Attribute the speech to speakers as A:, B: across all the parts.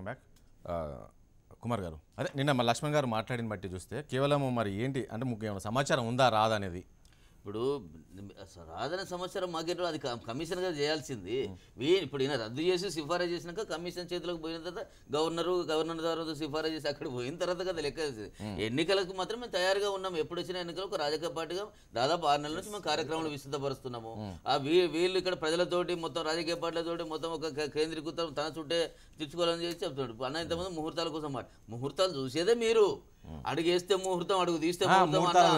A: Welcome back. Kumar గారు. అదే నిన్న మా లక్ష్మణ్ గారు మాట్లాడిన బట్టి చూస్తే కేవలం మరి ఏంటి అంటే ముఖ్యమైన సమాచారం ఉందా రాదా అనేది
B: ఇప్పుడు రాదనే సంవత్సరం మాకేటో అది కమిషన్గా చేయాల్సింది. ఇప్పుడు ఈయన రద్దు చేసి సిఫారసు చేసినాక కమిషన్ చేతిలోకి పోయిన తర్వాత గవర్నరు గవర్నర్ ద్వారా సిఫారసు చేసి అక్కడ పోయిన తర్వాత కదా లెక్క. ఎన్నికలకు మాత్రం మేము తయారుగా ఉన్నాం. ఎప్పుడు వచ్చిన ఎన్నికలకు రాజకీయ పార్టీగా దాదాపు ఆరు నెలల నుంచి మేము కార్యక్రమాలు విస్తృతపరుస్తున్నాము. ఆ వీళ్ళు ఇక్కడ ప్రజలతోటి మొత్తం రాజకీయ పార్టీలతోటి మొత్తం ఒక కేంద్రీకృతం తన చుట్టే తెచ్చుకోవాలని చేసి చెప్తున్నాడు. అన్న ఇంతకుముందు ముహూర్తాల కోసం మాట ముహూర్తాలు చూసేదే మీరు. అడుగేస్తే ముహూర్తం అడుగు తీస్తే ముహూర్తం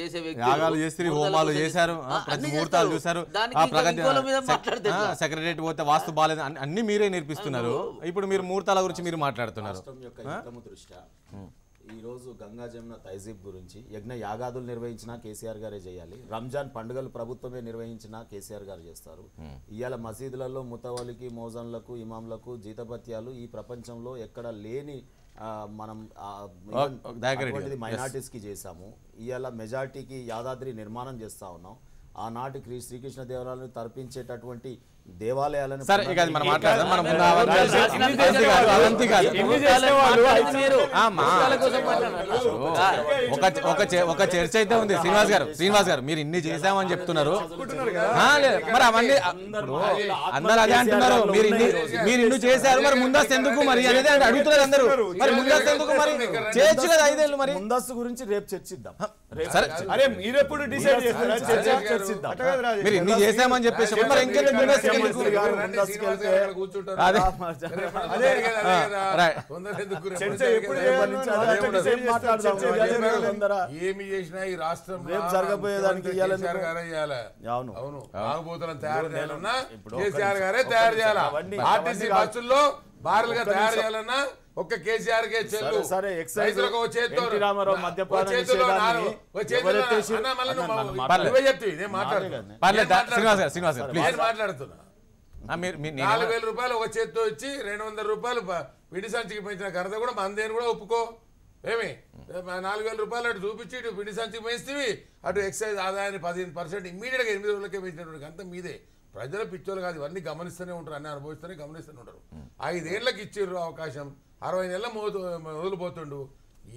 B: చేసే వ్యక్తి
A: యాగాలు చేస్తారు హోమాలు చేశారు ప్రతి ముహూర్తాలు చూశారు. ఆ ప్రగతి సెక్రటరీ పోతే వాస్తు బాగాలేదు అన్ని- అన్ని మీరే నేర్పిస్తున్నారు. ఇప్పుడు మీరు ముహూర్తాల గురించి మీరు మాట్లాడుతున్నారు.
C: ఈ రోజు గంగా జమున తైజీబ్ గురించి యజ్ఞ యాగాదులు నిర్వహించినా కేసీఆర్ గారే చేయాలి. రంజాన్ పండుగలు ప్రభుత్వమే నిర్వహించినా కేసీఆర్ గారు చేస్తారు. ఇవాళ మసీదులలో ముతవలికి మోజన్లకు ఇమాంలకు జీతభత్యాలు ఈ ప్రపంచంలో ఎక్కడ లేని మనం ఆ, even
A: ఓ, దయాకర్ రెడ్డి
C: అటువంటిది
A: గారు.
C: మైనార్టీస్కి చేశాము. ఇవాళ మెజార్టీకి యాదాద్రి నిర్మాణం చేస్తా ఉన్నాం. ఆనాటి శ్రీ శ్రీకృష్ణ దేవాలయాలను తరపించేటటువంటి దేవాలయాలను
A: సరే ఇక అది మనం మాట్లాడదాం మనం.
B: మీరు
A: ఒక చర్చ అయితే ఉంది శ్రీనివాస్ గారు శ్రీనివాస్ గారు మీరు ఇన్ని చేశామని చెప్తున్నారు. మరి అవన్నీ అందరు అదే అంటున్నారు మీరు ఇన్ని మీరు ఇన్ని చేశారు మరి ముందస్తు ఎందుకు మరి అనేది అడుగుతున్నారు అందరూ మరి ముందస్తు ఎందుకు మరి చేయొచ్చు కదా ఐదేళ్ళు మరి
C: ముందస్తు గురించి రేపు చర్చిద్దాం
A: సరే
D: అరే మీరెప్పుడు డిసైడ్ చేస్తారా.
A: మీరు ఇన్ని చేశామని చెప్పేసి మరి ఇంకెందుకు
E: ఏమి చేసినా ఈ రాష్ట్రం
C: జరగబోయేదానికి అవును.
E: అవును. తయారు చేయాలన్నా కేసీఆర్ గారే తయారు చేయాలా. ఆర్టీసీ. బస్సుల్లో బారులుగా తయారు. చేయాలన్నా ఒక్క కేసీఆర్ కే చెల్లు.
C: సరే, సరే, ఎక్సైజ్ రామారావు మద్యపాన
A: శ్రీనివాస్ గారు శ్రీనివాస్ గారు ప్లీజ్
E: నేను మాట్లాడుతున్నా. నాలుగు వేల రూపాయలు ఒక చేతితో ఇచ్చి రెండు వందల రూపాయలు ప- విడి సంచికి పెంచిన కరత కూడా మందేని కూడా ఒప్పుకో. ఏమి? నాలుగు వేల రూపాయలు అటు చూపించి ఇటు పిండి సంచికి పెంచితివి అటు ఎక్సైజ్ ఆదాయాన్ని పదిహేను పర్సెంట్ ఇమ్మీడియట్గా ఎనిమిది రోజులకే పెంచినటువంటి అంత మీదే. ప్రజల పిచ్చోలు కాదు ఇవన్నీ గమనిస్తూనే ఉంటారు అన్ని అనుభవిస్తూనే గమనిస్తూనే ఉంటారు. ఐదేళ్ళకు ఇచ్చిర్రు అవకాశం అరవై నెలల మోదు వదిలిపోతుండు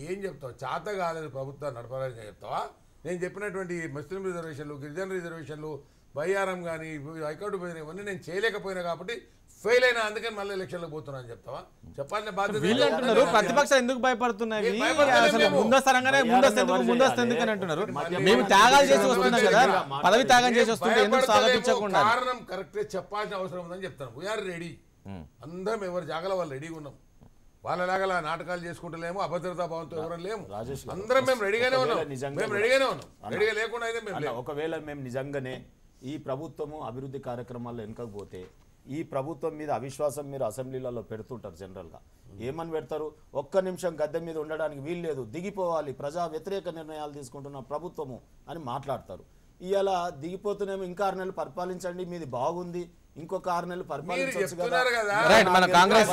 E: ఏం చెప్తావు? చేత కాలేదు ప్రభుత్వాన్ని నడపాలని చెప్తావా? నేను చెప్పినటువంటి ముస్లిం రిజర్వేషన్లు గిరిజన రిజర్వేషన్లు బయ్యారం కానీ హైకోర్టు పోయిన ఇవన్నీ నేను చేయలేకపోయినా కాబట్టి ఫెయిల్ అయినా అందుకని మళ్ళీ ఎలక్షన్లకు పోతున్నాను చెప్తావా? చెప్పాల్సిన బాధ్యత
A: వీళ్ళు అంటున్నారు ఎందుకు భయపడుతున్నాయి? అసలు. ముందస్తరంగానే ముందస్తు ఎందుకు ముందస్తు? ఎందుకు అని అంటున్నారు మేము త్యాగాలు చేసి వస్తున్నాం కదా పదవి త్యాగం చేసి వస్తుంటే ఎందుకు. స్వాగతించకుండా?
E: కారణం కరెక్ట్ చెప్పాల్సిన అవసరం ఉందని చెప్తాను వీఆర్ రెడీ అందరం ఎవరి జాగల వాళ్ళు రెడీగా ఉన్నాం. వాళ్ళలాగా నాటకాలు చేసుకుంటలేము అభద్రతా భావంతో ఎవరం లేము. అందరం మేము రెడీగానే ఉన్నాం. మేము రెడీగానే ఉన్నాం. రెడీగా లేకుండా అయితే మేము.
C: ఒకవేళ మేము నిజంగానే ఈ ప్రభుత్వము అభివృద్ధి కార్యక్రమాల్లో వెనకపోతే ఈ ప్రభుత్వం మీద అవిశ్వాసం మీరు అసెంబ్లీలలో పెడుతుంటారు జనరల్గా. ఏమని పెడతారు? ఒక్క నిమిషం గద్దె మీద ఉండడానికి వీలు లేదు. దిగిపోవాలి. ప్రజా వ్యతిరేక నిర్ణయాలు తీసుకుంటున్న ప్రభుత్వము అని మాట్లాడతారు. ఇవాళ దిగిపోతున్నాము ఇంకా ఆరు నెలలు పరిపాలించండి మీది బాగుంది ఇంకొక ఆరు నెలలు పరిపాలించవచ్చు
E: చెప్తున్నారు కదా.
A: రైట్, మన కాంగ్రెస్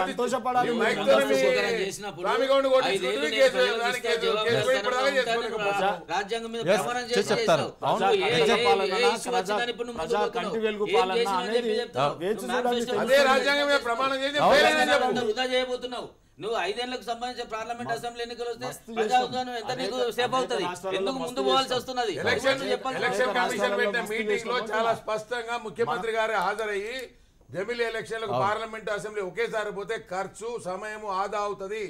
C: సంతోషపడాలి.
A: చెప్తారు.
C: కంటి. వెలుగు పాలన అనేది. వేచి చూడాలి.
E: అదే రాజ్యాంగం ప్రమాణం చేసి
B: చేయబోతున్నావు. నువ్వు ఐదేళ్ళకు సంబంధించిన పార్లమెంట్ అసెంబ్లీ ఎన్నికలు వస్తే ప్రజాస్వామ్యం ఎంత. నీకు సేఫ్ అవుతుంది ఎందుకు ముందు పోవాల్సి. వస్తున్నది
E: ఎలక్షన్ కమిషన్ పెట్టిన
C: మీటింగ్లో.
E: చాలా స్పష్టంగా ముఖ్యమంత్రి గారు హాజరయ్యి జమిలీ ఎలక్షన్లకు పార్లమెంట్ అసెంబ్లీ ఒకేసారి పోతే ఖర్చు సమయం ఆదా అవుతుంది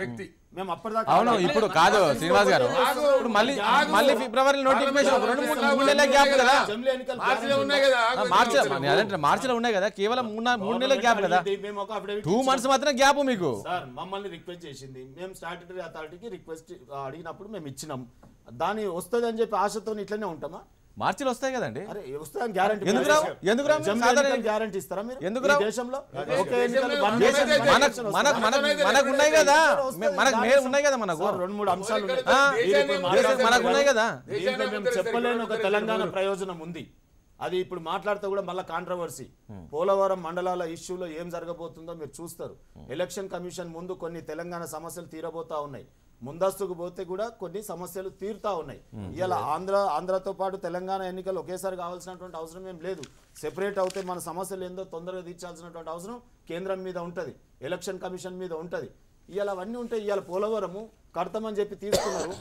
E: వ్యక్తి.
C: మేము అప్పటిదాకా
A: అవును ఇప్పుడు కాదు శ్రీనివాస్ గారు. ఇప్పుడు మళ్ళీ ఫిబ్రవరి నోటిఫికేషన్ ఒక రెండు మూడు మూడు నెలల గ్యాప్ కదా?
E: మార్చిలో ఉన్నాయి కదా.
A: మార్చి మార్చిలో ఉన్నాయి. కేవలం మూడు నెలల గ్యాప్ కదా? టూ. మంత్స్ మాత్రం గ్యాప్ మీకు.
C: సార్ మమ్మల్ని రిక్వెస్ట్ చేసింది. మేము స్టాట్యుటరీ అథారిటీకి రిక్వెస్ట్ అడిగినప్పుడు మేము ఇచ్చినాం. దాని వస్తుంది అని చెప్పి ఆశతో ఇట్లనే ఉంటామా?
A: మార్చిలో వస్తాయి కదండి.
C: గ్యారంటీ
A: ఎందుకు
C: గ్యారంటీ ఇస్తారా మీరు?
A: ఎందుకు?
C: దేశంలో?
E: మనకు-
A: ఉన్నాయి కదా. మనకు మే ఉన్నాయి కదా మనకు?
C: రెండు మూడు అంశాలు
A: మనకు ఉన్నాయి కదా.
C: మేము చెప్పలేని ఒక. తెలంగాణ ప్రయోజనం ఉంది. అది ఇప్పుడు మాట్లాడితే కూడా మళ్ళీ కాంట్రవర్సీ పోలవరం మండలాల ఇష్యూలో ఏం జరగబోతుందో మీరు చూస్తారు. ఎలక్షన్ కమిషన్ ముందు కొన్ని తెలంగాణ సమస్యలు తీరబోతా ఉన్నాయి. ముందస్తుకు పోతే కూడా కొన్ని సమస్యలు తీరుతా ఉన్నాయి. ఇలా ఆంధ్ర ఆంధ్రతో పాటు తెలంగాణ ఎన్నికలు ఒకేసారి కావాల్సినటువంటి అవసరం ఏం లేదు. సెపరేట్ అవుతే మన సమస్యలు ఏందో తొందరగా తీర్చాల్సినటువంటి అవసరం కేంద్రం మీద ఉంటది. ఎలక్షన్ కమిషన్ మీద ఉంటది. ఇవాళ అవన్నీ ఉంటాయి ఇవాళ పోలవరము కడతామని చెప్పి తీసుకున్నారు.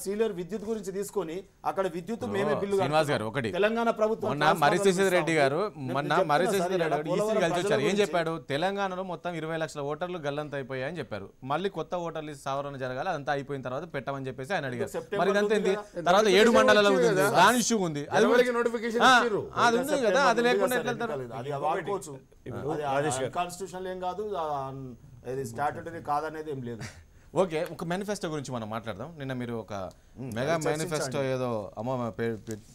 C: సీలియర్ విద్యుత్ గురించి తీసుకొని అక్కడ విద్యుత్ మేమే బిల్లు.
A: గారు ఒకటి.
C: తెలంగాణ ప్రభుత్వం
A: మరిశేషి రెడ్డి. గారు
C: నేను
A: మొన్న మరిశేషి రెడ్డి కలిసి వచ్చారు. ఏం చెప్పాడు? తెలంగాణలో మొత్తం ఇరవై లక్షల ఓటర్లు గల్లంత అయిపోయాయని చెప్పారు. మళ్ళీ కొత్త ఓటర్లు సవరణ జరగాలి అదంతా అయిపోయిన తర్వాత పెట్టమని చెప్పేసి ఆయన అడిగారు. మరి ఇదంతా ఏంది. తర్వాత ఏడు మండలాలు. దాని ఇష్యూ ఉంది. అది. అది ఉంది కదా? అది లేకుండా ఎట్లా
C: కాన్స్టిట్యూషన్ ఏం కాదు స్టాట్యూటరీ కాదనేది ఏం లేదు.
A: ఓకే ఒక మేనిఫెస్టో గురించి మనం మాట్లాడదాం. నిన్న మీరు ఒక మెగా మేనిఫెస్టో ఏదో అమ్మ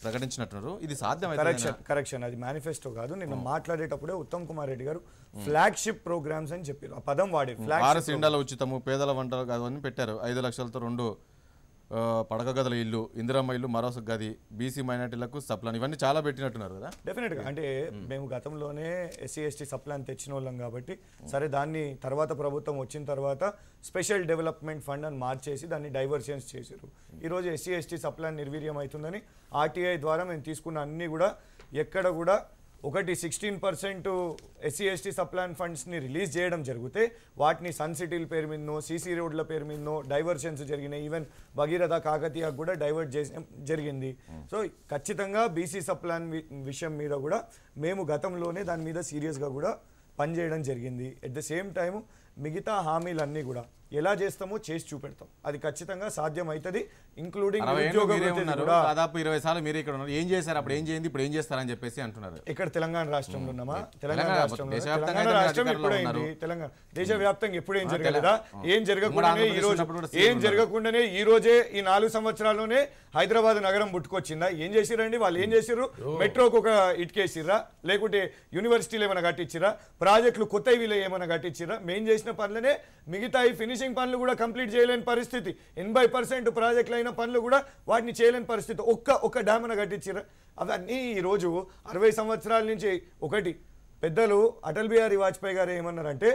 A: ప్రకటించినట్టున్నారు. ఇది సాధ్యమైతే
D: కరెక్షన్ కరెక్షన్ అది మేనిఫెస్టో కాదు. నిన్న మాట్లాడేటప్పుడే ఉత్తమ్ కుమార్ రెడ్డి గారు ఫ్లాగ్షిప్ ప్రోగ్రామ్స్ అని చెప్పారు. ఆ పదం వాడే
A: ఆరు సిండాల ఉచితము పేదల వంటలు అవన్నీ పెట్టారు. ఐదు లక్షలతో రెండు పడక గదుల ఇల్లు ఇందిరమ్మ ఇల్లు మరో గది బీసీ మైనార్టీలకు సప్లాన్ ఇవన్నీ చాలా పెట్టినట్టున్నారు కదా?
D: డెఫినెట్గా అంటే మేము గతంలోనే ఎస్సీ ఎస్టీ సప్లాన్ తెచ్చిన వాళ్ళం కాబట్టి సరే దాన్ని తర్వాత ప్రభుత్వం వచ్చిన తర్వాత స్పెషల్ డెవలప్మెంట్ ఫండ్ అని మార్చేసి దాన్ని డైవర్షన్స్ చేశారు ఈరోజు ఎస్సీ ఎస్టీ సప్లాన్ నిర్వీర్యం అవుతుందని ఆర్టీఐ ద్వారా మేము తీసుకున్న అన్ని కూడా ఎక్కడ కూడా ఒకటి sixteen percent SC ST subplan ఫండ్స్ని release చేయడం జరిగితే వాటిని సన్ సిటీల పేరు మీదనో సీసీ రోడ్ల పేరు మీదనో డైవర్షన్స్ జరిగినాయి. ఈవెన్ భగీరథ కాకతీయకు కూడా డైవర్ట్ చేసే జరిగింది. సో ఖచ్చితంగా బీసీ సప్లాన్ వి- విషయం మీద కూడా మేము గతంలోనే దాని మీద సీరియస్గా కూడా పనిచేయడం జరిగింది. ఎట్ ద సేమ్ టైం మిగతా హామీలన్నీ కూడా ఎలా చేస్తామో చేసి చూపెడతాం. అది ఖచ్చితంగా సాధ్యం అవుతుంది ఇంక్లూడింగ్
A: దాదాపు ఇరవై సార్లు మీరే ఇక్కడ ఉన్నారు. ఏం చేశారు? అప్పుడు ఏం చేయండి ఇప్పుడు ఏం చేస్తారని చెప్పేసి అంటున్నారు.
D: ఇక్కడ తెలంగాణ రాష్ట్రంలో ఉన్నామా? తెలంగాణ రాష్ట్రంలో తెలంగాణ రాష్ట్రం ఎప్పుడైంది. తెలంగాణ దేశవ్యాప్తంగా ఎప్పుడు ఏం జరగలేదా ఏం జరగకుండానే ఈ రోజు ఏం జరగకుండానే ఈ రోజే ఈ నాలుగు సంవత్సరాల్లోనే హైదరాబాద్ నగరం పుట్టుకొచ్చిందా? ఏం చేసిరండి? వాళ్ళు ఏం చేసిర్రు? మెట్రోకి ఒక ఇటుకేసిర్రా? లేకుంటే యూనివర్సిటీలు ఏమైనా కట్టించిరా ప్రాజెక్టులు కొత్త ఏమైనా కట్టించిరా మేం చేసిన పనులనే మిగతా ఈ ఫినిషింగ్ పనులు కూడా కంప్లీట్ చేయలేని పరిస్థితి. ఎనభై పర్సెంట్ ప్రాజెక్టులు అయిన పనులు కూడా వాటిని చేయలేని పరిస్థితి. ఒక్క ఒక్క డ్యామ్ను అన్న అవన్నీ ఈరోజు అరవై సంవత్సరాల నుంచి ఒకటి. పెద్దలు అటల్ బిహారీ వాజ్పేయి గారు ఏమన్నారంటే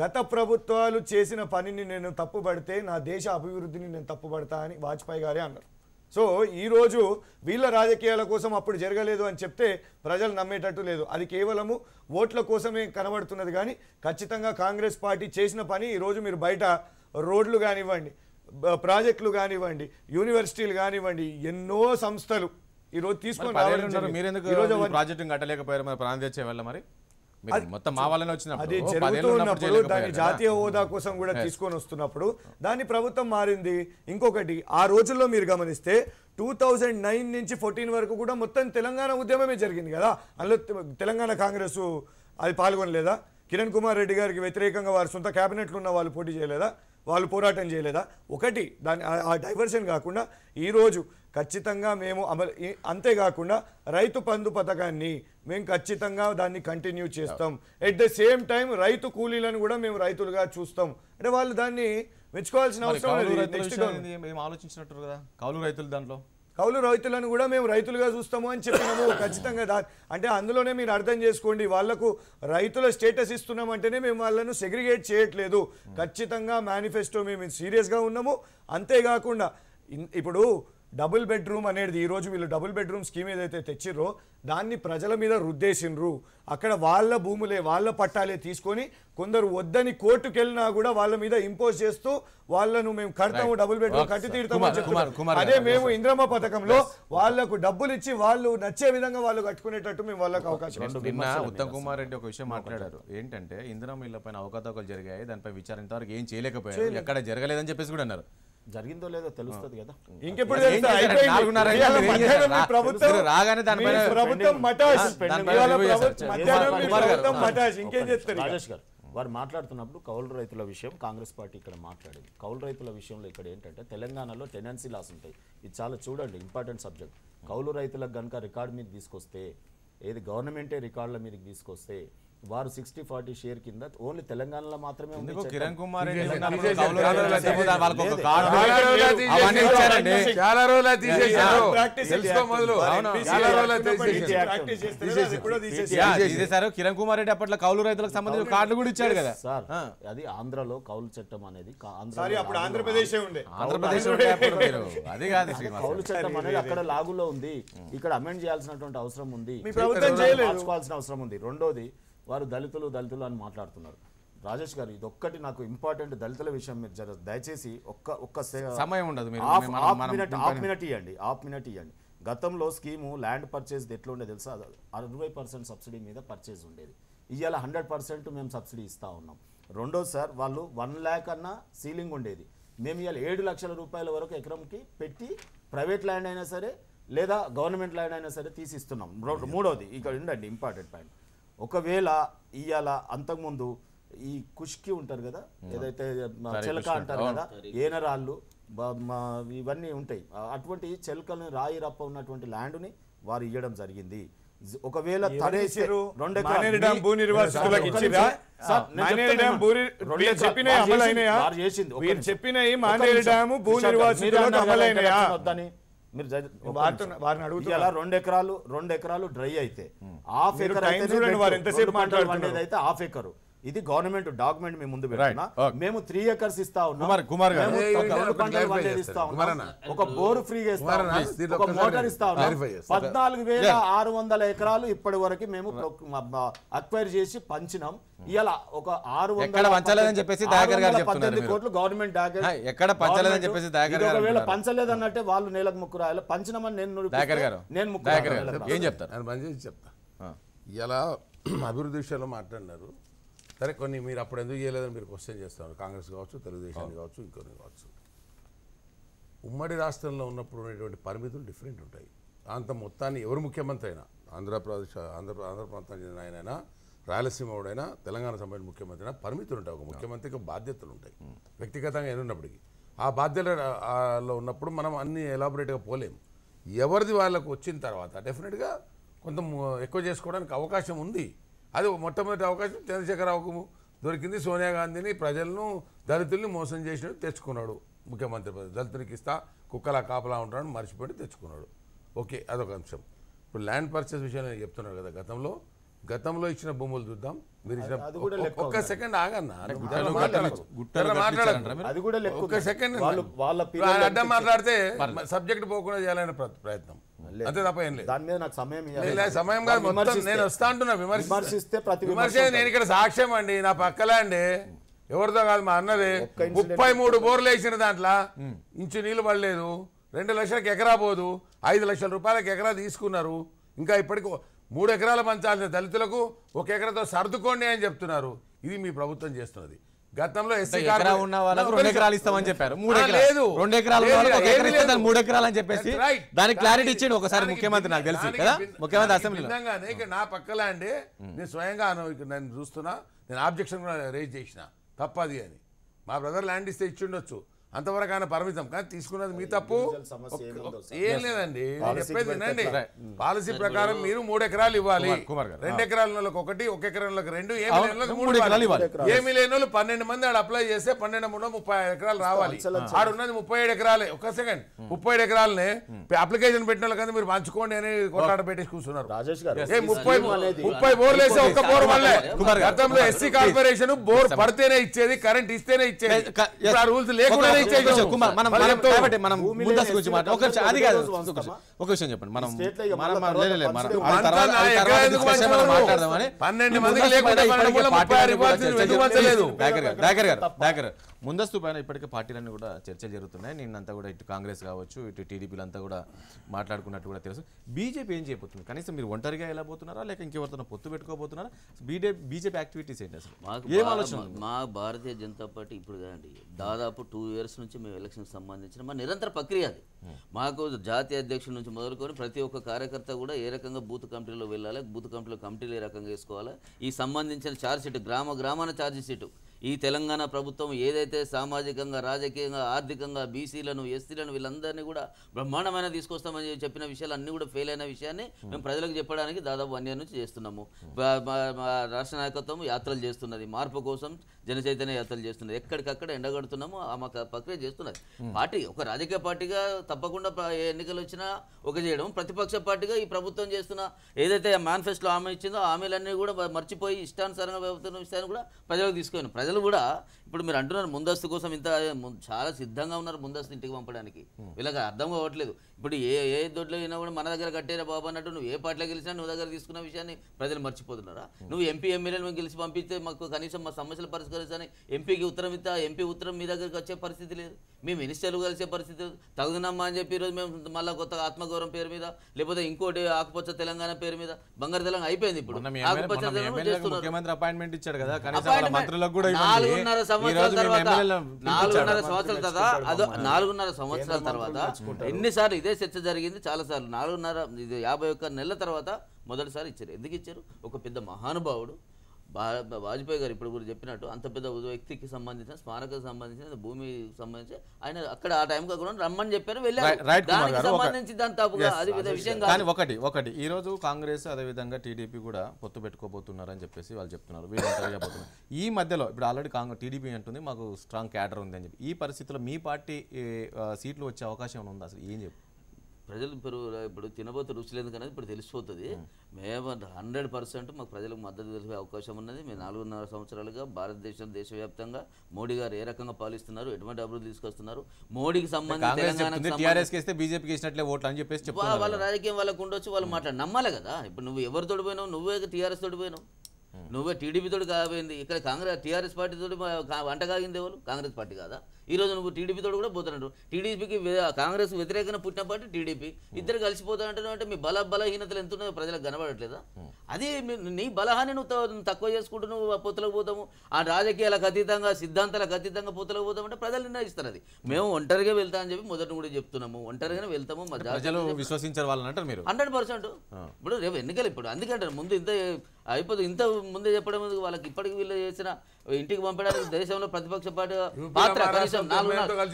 D: గత ప్రభుత్వాలు చేసిన పనిని నేను తప్పుపడితే నా దేశ అభివృద్ధిని నేను తప్పుపడతా అని వాజ్పేయి గారే అన్నారు. సో ఈరోజు వీళ్ళ రాజకీయాల కోసం అప్పుడు జరగలేదు అని చెప్తే ప్రజలు నమ్మేటట్టు లేదు అది కేవలము ఓట్ల కోసమే కనబడుతున్నది కానీ ఖచ్చితంగా కాంగ్రెస్ పార్టీ చేసిన పని ఈరోజు మీరు బయట రోడ్లు కానివ్వండి ప్రాజెక్టులు కానివ్వండి యూనివర్సిటీలు కానివ్వండి ఎన్నో సంస్థలు ఈరోజు తీసుకొని రావడం.
A: మీరు ఎందుకు ప్రాజెక్టు కట్టలేకపోయారు మరి ప్రాణం తెచ్చే వాళ్ళ మీరు మొత్తం మా
D: అది. జాతీయ హోదా కోసం కూడా తీసుకొని వస్తున్నప్పుడు దాన్ని ప్రభుత్వం మారింది. ఇంకొకటి ఆ రోజుల్లో మీరు గమనిస్తే టూ థౌజండ్ నైన్ నుంచి ఫోర్టీన్ వరకు కూడా మొత్తం తెలంగాణ ఉద్యమమే జరిగింది కదా. అందులో తెలంగాణ కాంగ్రెస్ అది పాల్గొనలేదా? కిరణ్ కుమార్ రెడ్డి గారికి వ్యతిరేకంగా వారి సొంత క్యాబినెట్లు ఉన్న వాళ్ళు పోటీ చేయలేదా? వాళ్ళు పోరాటం చేయలేదా? ఒకటి దాని ఆ- ఆ డైవర్షన్ కాకుండా ఈరోజు ఖచ్చితంగా మేము అమలు అంతేకాకుండా రైతు పందు పథకాన్ని మేము ఖచ్చితంగా దాన్ని కంటిన్యూ చేస్తాం. ఎట్ ద సేమ్ టైం రైతు కూలీలను కూడా మేము రైతులుగా చూస్తాం. అంటే వాళ్ళు దాన్ని మెచ్చుకోవాల్సిన అవసరం
A: ఆలోచించినట్టు కదా? కౌలు రైతులు దాంట్లో?
D: కౌలు రైతులను కూడా మేము రైతులుగా చూస్తాము అని చెప్పినాము. ఖచ్చితంగా దా అంటే అందులోనే మీరు అర్థం చేసుకోండి. వాళ్ళకు రైతుల స్టేటస్ ఇస్తున్నామంటేనే మేము వాళ్ళను సెగ్రిగేట్ చేయట్లేదు. ఖచ్చితంగా మేనిఫెస్టో మేము సీరియస్గా ఉన్నాము. అంతేకాకుండా ఇప్పుడు డబుల్ బెడ్రూమ్ అనేది ఈరోజు వీళ్ళు డబుల్ బెడ్రూమ్ స్కీమ్ ఏదైతే తెచ్చిర్రో దాన్ని ప్రజల మీద రుద్దేసిండ్రు. అక్కడ వాళ్ళ భూములే వాళ్ళ పట్టాలే తీసుకొని కొందరు వద్దని కోర్టుకు వెళ్ళినా కూడా వాళ్ళ మీద ఇంపోజ్ చేస్తూ వాళ్ళను మేము కడతాము. డబుల్ బెడ్రూమ్ కట్టి
A: కుమార్
D: అదే. మేము ఇంద్రమ్మ పథకంలో వాళ్ళకు డబ్బులు ఇచ్చి వాళ్ళు నచ్చే విధంగా వాళ్ళు కట్టుకునేటట్టు మేము వాళ్ళకి అవకాశం.
A: నిన్న ఉత్తమ్ కుమార్ రెడ్డి ఒక విషయం మాట్లాడారు. ఏంటంటే ఇందిరా ఇళ్ళ పైన అవకతవకలు జరిగాయి. దానిపై విచారణ ఇంతవరకు ఏం చేయలేకపోయారు. ఎక్కడ జరగలేదని చెప్పేసి కూడా అన్నారు.
C: జరిగిందో లేదో తెలుస్తుంది కదా.
D: ఇంకెప్పుడు ప్రభుత్వం
A: రాగానే దానిపైన?
C: రాజేష్ గారు. వారు మాట్లాడుతున్నప్పుడు కౌలు రైతుల విషయం కాంగ్రెస్ పార్టీ ఇక్కడ మాట్లాడింది. కౌలు రైతుల విషయంలో ఇక్కడ ఏంటంటే తెలంగాణలో టెనెన్సీ లాస్ ఉంటాయి. ఇది చాలా చూడండి ఇంపార్టెంట్ సబ్జెక్ట్ కౌలు రైతులకు కనుక రికార్డు మీద తీసుకొస్తే ఏది గవర్నమెంటే రికార్డుల మీదకి తీసుకొస్తే వారు సిక్స్టీ ఫార్టీ షేర్ కింద ఓన్లీ తెలంగాణలో మాత్రమే ఉంది.
A: కిరణ్ కుమార్
E: చాలా రోజులు.
A: కార్డు తీసేశారు. కిరణ్ కుమార్ రెడ్డి అప్పట్లో కౌలు రైతులకు సంబంధించిన కార్డులు కూడా ఇచ్చాడు కదా.
C: సార్ అది ఆంధ్రలో కౌలు చట్టం అనేది
D: ఆంధ్రప్రదేశే ఉండే.
A: ఆంధ్రప్రదేశ్ అది కాదు
C: కౌలు చట్టం అనేది అక్కడ లాగులో ఉంది. ఇక్కడ అమెండ్ చేయాల్సినటువంటి అవసరం ఉంది. అవసరం ఉంది. రెండోది వారు దళితులు దళితులు అని మాట్లాడుతున్నారు. రాజేష్ గారు ఇది ఒక్కటి నాకు ఇంపార్టెంట్ దళితుల విషయం మీరు జర దయచేసి ఒక్క ఒక్క
A: సమయం ఉండదు
C: హాఫ్
A: మనం-
C: హాఫ్
A: మనం
C: మినిట్
A: దీనిపైన-
C: హాఫ్ మినిట్ ఇవ్వండి హాఫ్ మినిట్ ఇవ్వండి గతంలో స్కీము ల్యాండ్ పర్చేజ్ ఎట్లా ఉండేది తెలుసా అరవై పర్సెంట్ సబ్సిడీ మీద పర్చేజ్ ఉండేది. ఇవాళ హండ్రెడ్ పర్సెంట్ మేము సబ్సిడీ ఇస్తా ఉన్నాం. రెండోది సార్ వాళ్ళు వన్ ల్యాక్ అన్న సీలింగ్ ఉండేది. మేము ఇవాళ ఏడు లక్షల రూపాయల వరకు ఎకరంకి పెట్టి ప్రైవేట్ ల్యాండ్ అయినా సరే లేదా గవర్నమెంట్ ల్యాండ్ అయినా సరే తీసి ఇస్తున్నాం రో- మూడోది ఇక్కడ ఉండండి ఇంపార్టెంట్ పాయింట్. ఒకవేళ ఇవాళ అంతకుముందు ఈ కుష్కి ఉంటారు కదా ఏదైతే మ,
A: సరే,
C: చిలక అంటారు. కదా ఏనరాళ్ళు ఇవన్నీ ఉంటాయి. అటువంటి చెలకల్ని రాయి రప్ప ఉన్నటువంటి ల్యాండ్ని వారు ఇవ్వడం జరిగింది. ఒకవేళ
D: ఇచ్చిర్రు?
C: రెండు చేసింది,
D: భూ నిర్వాసితులకు
C: మీరు మీరు.
D: వారిని.
C: ఇవాళ రెండు ఎకరాలు రెండు ఎకరాలు డ్రై అయితే. హాఫ్
D: మీరు
C: ఎకర్ అయితే హాఫ్ ఎకర్. ఇది గవర్నమెంట్ డాక్యుమెంట్ మేము ముందు పెడుతున్నా.
A: Okay.
C: మేము త్రీ ఎకర్స్ ఇస్తా ఉన్నాం.
A: కుమార్- కుమార్ గారు.
C: మేము
E: ఏ-
C: ఒక బోర్ ఫ్రీగా ఒక మోటార్ ఇస్తా ఉన్నాం. పద్నాలుగు వేల ఆరు వందల ఎకరాలు ఇప్పటి వరకు మేము అక్వైర్ చేసి పంచినాం. ఇవాళ ఒక ఆరు
A: పంచలేదని చెప్పేసి
C: పద్దెనిమిది. కోట్లు గవర్నమెంట్
A: ఎక్కడ పంచలేదని చెప్పేసి
C: ఒకవేళ
A: అంటున్నారు.
C: పంచలేదన్నట్టే వాళ్ళు నేలకు ముక్కు రాయాలి. పంచినామని నేను నేను ముక్కు
A: ఏం
E: చేసి చెప్తా. ఇలా అభివృద్ధి విషయంలో మాట్లాడినారు. సరే కొన్ని మీరు అప్పుడు ఎందుకు చేయలేదని మీరు క్వశ్చన్ చేస్తున్నారు. కాంగ్రెస్ కావచ్చు తెలుగుదేశాన్ని కావచ్చు ఇంకొన్ని కావచ్చు. ఉమ్మడి రాష్ట్రంలో ఉన్నప్పుడు ఉన్నటువంటి పరిమితులు డిఫరెంట్ ఉంటాయి. అంత మొత్తాన్ని ఎవరు ముఖ్యమంత్రి అయినా ఆంధ్రప్రదేశ్ ఆంధ్ర ఆంధ్ర ప్రాంతానికి చెందిన ఆయనైనా రాయలసీమ వాడైనా తెలంగాణ సంబంధించిన ముఖ్యమంత్రి అయినా పరిమితులు ఉంటాయి. ఒక ముఖ్యమంత్రికి బాధ్యతలు ఉంటాయి. వ్యక్తిగతంగా ఎన్నున్నప్పటికీ ఆ బాధ్యతలో ఉన్నప్పుడు మనం అన్ని ఎలాబొరేట్గా పోలేము ఎవరిది వాళ్ళకు వచ్చిన తర్వాత డెఫినెట్గా కొంత ఎక్కువ చేసుకోవడానికి అవకాశం ఉంది. అది మొట్టమొదటి అవకాశం చంద్రశేఖరరావుకు దొరికింది సోనియా గాంధీని ప్రజలను దళితుల్ని మోసం చేసినట్టు తెచ్చుకున్నాడు ముఖ్యమంత్రి పదవి. దళితునికి ఇస్తా కుక్కలా కాపలా ఉంటాడని మర్చిపోయి తెచ్చుకున్నాడు. ఓకే అదొక అంశం. ఇప్పుడు ల్యాండ్ పర్చేస్ విషయంలో నేను చెప్తున్నాడు కదా గతంలో గతంలో ఇచ్చిన భూములు చూద్దాం. మీరు ఇచ్చిన
C: అది కూడా
E: ఒక్క-. సెకండ్ ఆగన్నా ఒక్క. సెకండ్
C: వాళ్ళు వాళ్ళ
E: ఆయన
C: పిల్లలు
E: అడ్డం మాట్లాడితే సబ్జెక్ట్ పోకుండా చేయాలనే ప్ర- ప్రయత్నం. అంతే తప్ప ఏం లేదు.
C: దాని మీద నాకు సమయం
E: సమయం కాదు. మొత్తం నేను వస్తా అంటున్నా విమర్శిస్తే విమర్శ నేను ఇక్కడ సాక్ష్యం అండి. నా పక్కలే అండి. ఎవరితో కాదు మా అన్నది. ముప్పై మూడు బోర్లు వేసిన దాంట్లో ఇంచు నీళ్ళు పడలేదు. రెండు లక్షలకు ఎకరా పోదు. ఐదు లక్షల రూపాయలకు ఎకరా తీసుకున్నారు. ఇంకా ఇప్పటికి మూడు ఎకరాలు పంచాల్సిన దళితులకు ఒక ఎకరాతో సర్దుకోండి అని చెప్తున్నారు. ఇది మీ ప్రభుత్వం చేస్తున్నది. గతంలో ఎస్సీ
A: ఉన్న వాళ్ళకు రెండు ఎకరాలు ఇస్తామని చెప్పారు. మూడు ఎకరాలు
E: లేదు.
A: రెండు ఎకరాలు మూడు ఎకరాలు అని చెప్పేసి. దానికి క్లారిటీ ఇచ్చిండు ఒకసారి ముఖ్యమంత్రి నాకు తెలిసి కదా? ముఖ్యమంత్రి
E: ఇక్కడ నా పక్కల అండి నేను స్వయంగా అను- ఇక్కడ నేను చూస్తున్నా నేను ఆబ్జెక్షన్ కూడా రేజ్ చేసిన. తప్పది అని మా బ్రదర్ ల్యాండ్ ఇస్తే ఇచ్చిండొచ్చు. అంతవరకు ఆయన పరిమితం. కానీ తీసుకున్నది మీ తప్పు. ఏం లేదండి. చెప్పేది వినండి? పాలసీ ప్రకారం మీరు మూడు ఎకరాలు ఇవ్వాలి. రెండు ఎకరాల వాళ్ళకి ఒకటి ఒక ఎకరాలకు రెండు ఏమి లేని వాళ్ళకి వాళ్ళు పన్నెండు మంది ఆడ అప్లై చేస్తే పన్నెండు మూడు ముప్పై ఎకరాలు రావాలి. ఆడ ఉన్నది ముప్పై ఏడు ఎకరాలే. ఒక సెకండ్. ముప్పై ఏడు ఎకరాలనే అప్లికేషన్ పెట్టిన వాళ్ళకంతా మీరు పంచుకోండి అని కొట్లాట పెట్టేసి కూర్చున్నారు.
C: రాజేష్ గారు
E: ఏ ముప్పై ముప్పై బోర్లు వేస్తే ఒక్క బోర్ వల్లే.
A: కుమార్ గారు.
E: గతంలో ఎస్సీ కార్పొరేషన్ బోర్ పడితేనే ఇచ్చేది కరెంట్ ఇస్తేనే ఇచ్చేది. రూల్స్ లేకుండానే
A: కుమార్, మనం మనం. కాబట్టి మనం
C: లేని
A: గురించి మాట్లాడు ఒక అది కాదు ఒక? విషయం, చెప్పండి మనం మనం? మాట్లాడదామని
E: పన్నెండు
A: ఈ
E: మందికి
A: ముందస్తు
E: లేకుంటే
A: పైన
E: పన్నెండు
A: ఇప్పటికే
E: మూల ముప్పై ఆరు
A: పార్టీలన్నీ కూడా
E: ఇవ్వాల్సింది
A: చర్చ
E: ఎందుకు పంచలేదు?
A: దాకర్ గారు, దాకర్ గారు, దాకర్ గారు. ముందస్తు పైన ఇప్పటికే పార్టీలన్నీ కూడా చర్చలు జరుగుతున్నాయి. నిన్నంతా కూడా ఇటు కాంగ్రెస్ కావచ్చు ఇటు టీడీపీలు అంతా కూడా మాట్లాడుకున్నట్టు కూడా తెలుసు. బీజేపీ ఏం చేయబోతుంది? కనీసం మీరు ఒంటరిగా ఎలా పోతున్నారా? లేక ఇంకెవరితో పొత్తు పెట్టుకోబోతున్నారా? బీజే బీజేపీ యాక్టివిటీస్ ఏంటి అసలు? ఏం ఆలోచన
B: మా- భారతీయ జనతా పార్టీ ఇప్పుడు కాదండి దాదాపు టూ ఇయర్స్ నుంచి మేము ఎలక్షన్ సంబంధించిన మా నిరంతర ప్రక్రియ అది. మాకు జాతీయ అధ్యక్షుల నుంచి మొదలుకొని ప్రతి ఒక్క కార్యకర్త కూడా ఏ రకంగా బూత్ కమిటీలో వెళ్ళాలి బూత్ కమిటీలో కమిటీలు ఏ రకంగా వేసుకోవాలి ఈ సంబంధించిన ఛార్జ్ షీట్ గ్రామ గ్రామాన ఛార్జ్ షీట్ ఈ తెలంగాణ ప్రభుత్వం ఏదైతే సామాజికంగా రాజకీయంగా ఆర్థికంగా బీసీలను ఎస్సీలను వీళ్ళందరినీ కూడా బ్రహ్మాండమైన తీసుకొస్తామని చెప్పిన విషయాలు అన్నీ కూడా ఫెయిల్ అయిన విషయాన్ని మేము ప్రజలకు చెప్పడానికి దాదాపు వన్ ఇయర్ నుంచి చేస్తున్నాము. రాష్ట్ర నాయకత్వం యాత్రలు చేస్తున్నది. మార్పు కోసం జన చైతన్య యాత్రలు చేస్తున్నారు. ఎక్కడికక్కడ ఎండగడుతున్నాము ఆమె ప్రక్రియ చేస్తున్నారు. పార్టీ ఒక రాజకీయ పార్టీగా తప్పకుండా ఏ ఎన్నికలు వచ్చినా ఒక చేయడం ప్రతిపక్ష పార్టీగా ఈ ప్రభుత్వం చేస్తున్న ఏదైతే మేనిఫెస్టోలో హామీ ఇచ్చిందో హామీలన్నీ కూడా మర్చిపోయి ఇష్టానుసారంగా వ్యవహరిస్తున్న విషయాన్ని కూడా ప్రజలకు తీసుకొని ప్రజలు కూడా ఇప్పుడు మీరు అంటున్నారు ముందస్తు కోసం ఇంత చాలా సిద్ధంగా ఉన్నారు ముందస్తు ఇంటికి పంపడానికి. వీళ్ళకి అర్థం కావట్లేదు. ఇప్పుడు ఏ ఏ దొడ్లో అయినా కూడా మన దగ్గర కట్టేరా బాబు అన్నట్టు నువ్వు ఏ పార్టీలో గెలిచినా నువ్వు దగ్గర తీసుకున్న విషయాన్ని ప్రజలు మర్చిపోతున్నారా? నువ్వు ఎంపీ ఎమ్మెల్యేలు మేము గెలిచి పంపిస్తే మాకు కనీసం మా సమస్యలు పరిష్కరించని ఎంపీకి ఉత్తరం ఇస్తా ఎంపీ ఉత్తరం మీ దగ్గరికి వచ్చే పరిస్థితి లేదు. మీ మినిస్టర్లు కలిసే పరిస్థితి తగుదనమ్మా అని చెప్పి ఈరోజు మేము మళ్ళీ కొత్తగా ఆత్మగౌరవం పేరు మీద లేకపోతే ఇంకోటి ఆకుపచ్చ తెలంగాణ పేరు మీద బంగారు తెలంగాణ అయిపోయింది ఇప్పుడు.
A: ముఖ్యమంత్రి అపాయింట్మెంట్ ఇచ్చాడు కదా.
B: నాలుగున్నర సంవత్సరాల
A: మేము
B: తర్వాత నాలుగున్నర. సంవత్సరాల తర్వాత అదో నాలుగున్నర సంవత్సరాల తర్వాత ఎన్నిసార్లు ఇదే చర్చ జరిగింది? చాలా సార్లు నాలుగున్నర ఇది యాభై ఒక్క నెలల తర్వాత మొదటిసారి ఇచ్చారు. ఎందుకు ఇచ్చారు? ఒక పెద్ద మహానుభావుడు వాజ్పేయి గారు ఇప్పుడు కూడా చెప్పినట్టు అంత పెద్ద వ్యక్తికి సంబంధించిన స్మారకకు సంబంధించిన భూమి సంబంధించి ఆయన అక్కడ ఆ టైం కూడా రమ్మని చెప్పారు వెళ్ళారు. సంబంధించి దాని తప్పుగా అది విషయం
A: కానీ ఒకటి ఒకటి ఈ రోజు కాంగ్రెస్ అదేవిధంగా టీడీపీ కూడా పొత్తు పెట్టుకోబోతున్నారని చెప్పేసి వాళ్ళు చెప్తున్నారు. వీళ్ళు ఈ మధ్యలో ఇప్పుడు ఆల్రెడీ కాంగ్రెస్ టీడీపీ అంటుంది మాకు స్ట్రాంగ్ క్యాడర్ ఉంది అని చెప్పి. ఈ పరిస్థితిలో మీ పార్టీ సీట్లు వచ్చే అవకాశం ఉందా అసలు? ఏం చెప్పు
B: ప్రజలు ఇప్పుడు ఇప్పుడు తినబోతే రుచి లేదు అనేది ఇప్పుడు తెలిసిపోతుంది. మేము. హండ్రెడ్ పర్సెంట్ మాకు ప్రజలకు మద్దతు తెలిపే అవకాశం ఉన్నది. మేము నాలుగున్నర సంవత్సరాలుగా భారతదేశం దేశవ్యాప్తంగా మోడీ గారు ఏ రకంగా పాలిస్తున్నారు ఎటువంటి అభివృద్ధి తీసుకొస్తున్నారు మోడీకి సంబంధించి
A: బీజేపీకి ఇచ్చినట్లే ఓట్లు అని చెప్పేసి
B: వాళ్ళ రాజకీయం వాళ్ళకు ఉండొచ్చు వాళ్ళు మాట్లాడి నమ్మాలి కదా. ఇప్పుడు నువ్వు ఎవరు తోడిపోయినావు నువ్వే టీఆర్ఎస్ తోడిపోయినావు నువ్వే టీడీపీ తోడు కాపోయింది ఇక్కడ కాంగ్రెస్ టీఆర్ఎస్ పార్టీ తోటి మా- కా- వంట కాగింది ఎవరు? కాంగ్రెస్ పార్టీ కాదా? ఈ రోజు నువ్వు టీడీపీ తోడు కూడా పోతున్నాడు టీడీపీకి కాంగ్రెస్ వ్యతిరేకంగా పుట్టిన పార్టీ టీడీపీ. ఇద్దరు కలిసిపోతానంటున్నావు అంటే మీ బల బలహీనతలు ఎంత ఉన్నాయో ప్రజలకు కనబడట్లేదా? అది నీ బలహాన్ని నువ్వు తక్కువ చేసుకుంటూ నువ్వు పొత్తులకు పోతాము ఆ రాజకీయాలకు అతీతంగా సిద్ధాంతాలకు అతీతంగా పొత్తులకు పోతామంటే ప్రజలు నిర్ణయిస్తారు అది. మేము ఒంటరిగా వెళ్తా అని చెప్పి మొదటి కూడా చెప్తున్నాము. ఒంటరిగానే వెళ్తాము
A: ప్రజలు విశ్వసించారు వాళ్ళని అంటారు మీరు?
B: Hundred percent. ఇప్పుడు రేపు ఎన్నికలు ఇప్పుడు. అందుకంటే ముందు ఇంత అయిపోతుంది ఇంత ముందే చెప్పడం వాళ్ళకి ఇప్పటికి వీళ్ళు చేసిన ఇంటికి పంపడానికి దేశంలో ప్రతిపక్ష పార్టీ పాత్ర కనీసం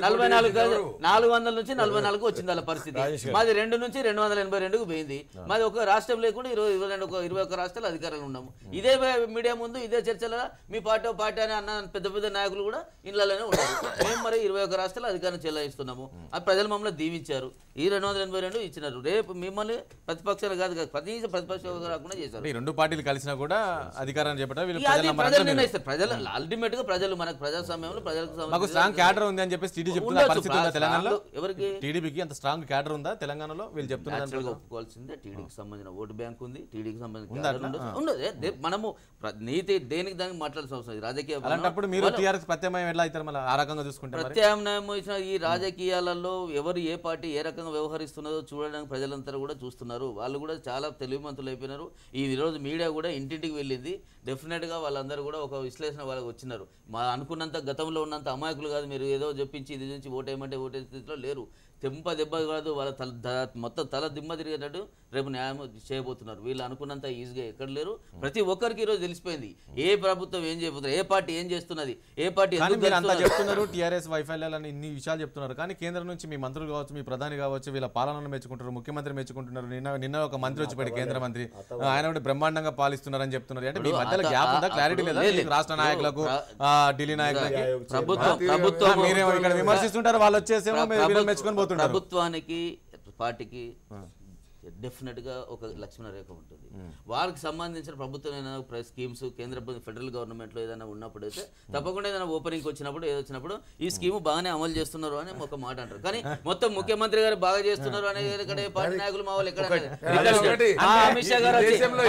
B: నలభై నాలుగు? నాలుగు వందల నుంచి నలభై నాలుగు వచ్చింది వాళ్ళ పరిస్థితి. మాది రెండు నుంచి రెండు వందల ఎనభై రెండుకు పోయింది. మాది ఒక రాష్ట్రం లేకుండా ఇరవై ఇరవై రెండు ఒక ఇరవై ఒక్క రాష్ట్రాలు అధికారంలో ఉన్నాము. ఇదే మీడియా ముందు ఇదే చర్చల మీ పార్టీ పార్టీ అని అన్న పెద్ద పెద్ద నాయకులు కూడా ఇళ్ళలోనే ఉన్నారు మేము మరి ఇరవై ఒక్క రాష్ట్రాలు అధికారం చెల్లాయిస్తున్నాము ఆ ప్రజలు మమ్మల్ని దీవించారు. ఈ రెండు వందల ఎనభై రెండు ఇచ్చినారు. రేపు మిమ్మల్ని ప్రతిపక్షాలు కాదు కదా కనీసం రాకుండా చేశారు.
A: రెండు పార్టీలు కలిసినా కూడా అధికారం
B: అది
A: ప్రజలు నమ్మరంటారు
B: ప్రజలు ప్రజలు అల్టిమేట్గా ప్రజలు మనకు ప్రజాస్వామ్యంలో ప్రజలకు
A: మాకు స్ట్రాంగ్ క్యాడర్ ఉంది అని చెప్పేసి టీడీ చెప్తున్న. పరిస్థితి ఉందా తెలంగాణలో?
B: ఎవరికి?
A: టీడీపీకి అంత స్ట్రాంగ్ క్యాడర్ ఉందా తెలంగాణలో? వీళ్ళు చెప్తున్నారు
B: ఒప్పుకోవాల్సిందే. టీడీకి సంబంధించిన ఓటు బ్యాంక్ ఉంది. టీడీకి సంబంధించిన. ఉండదు మనము నీతి దేనికి దానికి మాట్లాడాల్సిన అవసరం. రాజకీయ
A: అలాంటప్పుడు మీరు
B: వాళ్ళు-
A: టీఆర్ఎస్ ప్రత్యామ్నాయం ఎలా అవుతారు మళ్ళీ? ఆ రకంగా చూసుకుంటే
B: ప్రత్యామ్నాయం ఇచ్చిన ఈ రాజకీయాలలో ఎవరు ఏ పార్టీ ఏ రకంగా వ్యవహరిస్తున్నదో చూడడానికి ప్రజలంతా కూడా చూస్తున్నారు. వాళ్ళు కూడా చాలా తెలివిమంతులు అయిపోయినారు. ఈ రోజు మీడియా కూడా ఇంటింటికి వెళ్ళింది. డెఫినెట్గా వాళ్ళందరూ కూడా ఒక విశ్లేషణ వాళ్ళకి వచ్చినారు. మా అనుకున్నంత గతంలో ఉన్నంత అమాయకులు కాదు మీరు. ఏదో చెప్పించి ఇది నుంచి ఓటేయమంటే ఓటే స్థితిలో లేరు. తెంప దెబ్బ కాదు వాళ్ళ తల మొత్తం తల దిమ్మ తిరిగేటట్టు రేపు న్యాయం చేయబోతున్నారు. వీళ్ళు అనుకున్నంత ఈజీగా ఎక్కడ లేరు. ప్రతి ఒక్కరికి ఈరోజు తెలిసిపోయింది. ఏ ప్రభుత్వం ఏం చేయబోతున్నారు? ఏ పార్టీ ఏం చేస్తున్నది? ఏ పార్టీ?
A: చెప్తున్నారు టీఆర్ఎస్ వైఫల్యాలని ఇన్ని విషయాలు చెప్తున్నారు. కానీ కేంద్రం నుంచి మీ మంత్రులు కావచ్చు మీ ప్రధాని కావచ్చు వీళ్ళ పాలనను మెచ్చుకుంటారు ముఖ్యమంత్రి మెచ్చుకుంటున్నారు. నిన్న నిన్న ఒక మంత్రి వచ్చి పడి కేంద్ర మంత్రి. ఆయన కూడా బ్రహ్మాండంగా పాలిస్తున్నారని చెప్తున్నారు. అంటే మీ మధ్యలో గ్యాప్ ఉందా? క్లారిటీ లేదా? రాష్ట్ర నాయకులకు ఢిల్లీ నాయకులకి?
B: ప్రభుత్వం ప్రభుత్వం
A: మీరేమో ఇక్కడ విమర్శిస్తుంటారు వాళ్ళు వచ్చేసేమో మెచ్చుకొని పోతుంటారు
B: ప్రభుత్వానికి పార్టీకి డెఫినెట్గా ఒక లక్ష్మణ రేఖ ఉంటుంది. వారికి సంబంధించిన ప్రభుత్వం స్కీమ్స్ కేంద్ర ఫెడరల్ గవర్నమెంట్లో ఏదైనా ఉన్నప్పుడు అయితే తప్పకుండా ఏదైనా ఓపెనింగ్ వచ్చినప్పుడు ఏదో వచ్చినప్పుడు ఈ స్కీమ్ బాగానే అమలు చేస్తున్నారు అని ఒక మాట అంటారు. కానీ మొత్తం ముఖ్యమంత్రి గారు బాగా చేస్తున్నారు అనే ఇక్కడ పార్టీ నాయకులు మా వాళ్ళు ఎక్కడ
E: ఒకటి.
B: ఆ, అమిత్ షా గారు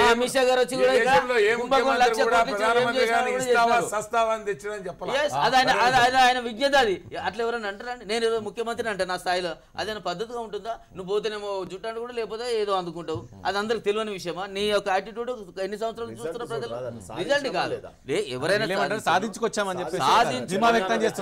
B: అమిత్ షా వచ్చి
E: ముఖ్యమంత్రి
B: అది ఆయన అది- అది విజ్ఞత అది. అట్లా ఎవరైనా అంటారండి నేను ఏదో ముఖ్యమంత్రిని అంటే నా స్థాయిలో. అదేనా పద్ధతిగా ఉంటుందా? నువ్వు పోతేనేమో జుట్టాను కూడా లేకపోతే ఏదో అందుకుంటావు? అది అందరికి తెలియని విషయమా? నీ యొక్క యాటిట్యూడ్ ఎన్ని సంవత్సరాలు చూస్తున్న ప్రజలు. రిజల్ట్ కాదు. ఎవరైనా.
A: సాధించుకొచ్చామని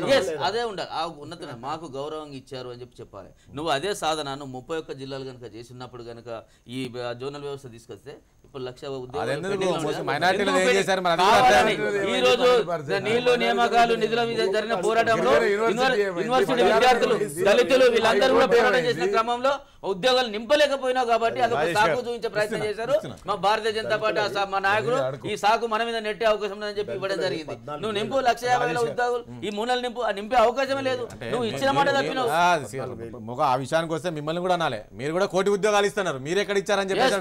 B: Yes, అదే ఉండాలి. ఆ ఉన్నతనే మాకు గౌరవంగా ఇచ్చారు అని చెప్పి చెప్పాలి. నువ్వు అదే సాధన నువ్వు ముప్పై ఒక్క జిల్లాలు కనుక చేసినప్పుడు కనుక ఈ జోనల్ వ్యవస్థ తీసుకొస్తే ముప్పై లక్షల ఉద్యోగాలు
A: అదెందుకు
B: pending లో
A: మోసం?
B: ఉన్నాయి.
A: మైనారిటీలు
B: ఎందుకు
A: ఏం
B: పెండి-
A: చేశారు? మరి అది కూడా
B: కావాలని
A: అర్థం
B: ఈ రోజు నీళ్ళు నియామకాలు నిధుల మీద జరిగిన పోరాటంలో యూనివర్- యూనివర్సిటీ విద్యార్థులు దళితులు వీళ్ళందరూ కూడా పోరాటం చేసిన క్రమంలో ఉద్యోగాలు నింపలేకపోయినా కాబట్టి అదొక సాకు. చూపించే ప్రయత్నం చేశారు. మా భారతీయ జనతా పార్టీ మా నాయకులు ఈ సాకు మన మీద నెట్టే అవకాశం ఉందని చెప్పి ఇవ్వడం జరిగింది. నువ్వు నింపు లక్ష ఉద్యోగులు. ఈ మూడు నెలలు నింపు నింపే అవకాశమే లేదు. నువ్వు ఇచ్చిన మాట తప్పినావు.
A: ఆ, విషయానికి వస్తే మిమ్మల్ని కూడా అనాలి. మీరు కూడా కోటి ఉద్యోగాలు ఇస్తున్నారు. మీరు ఎక్కడ ఇచ్చారని
B: సిద్ధంగా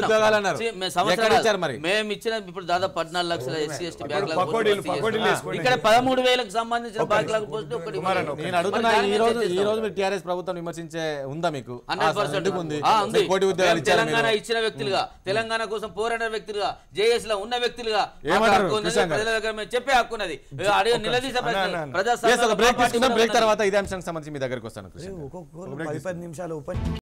A: ఉద్యోగాలు. అన్నారు.
B: మేము
A: ఎక్కడ
B: సంవత్సరాలు-
A: ఇచ్చారు మరి?
B: మేము ఇచ్చిన ఇప్పుడు దాదాపు పద్నాలుగు లక్షల ఎస్సీ ఎస్టీ. ఇక్కడ పదమూడు వేలకు సంబంధించిన బ్యాక్లాగ్ పోస్టులు ఒకటి
A: ఈ. రోజు మీరు టీఆర్ఎస్ ప్రభుత్వం విమర్శించే ఉందా మీకు ఆ,
B: 100%
A: ఎందుకు ఉంది
B: ఆ, ఉంది.
A: కోటి ఉద్యోగాలు
B: మేము
A: ఇచ్చారు
B: తెలంగాణ. ఇచ్చిన వ్యక్తులుగా తెలంగాణ కోసం పోరాడిన వ్యక్తులుగా జేఎస్లో ఉన్న వ్యక్తులుగా? ప్రజల దగ్గర మేము చెప్పే హక్కు ఉన్నది అడిగే నిలదీసే. ప్రజా
A: బ్రేక్ తీసుకుందాం బ్రేక్ తర్వాత ఇదే అంశానికి సంబంధించి మీ దగ్గరకు వస్తాను కృష్ణ గారు.
F: ఒక్కొక్కరు పది పది నిమిషాలు ఓపెన్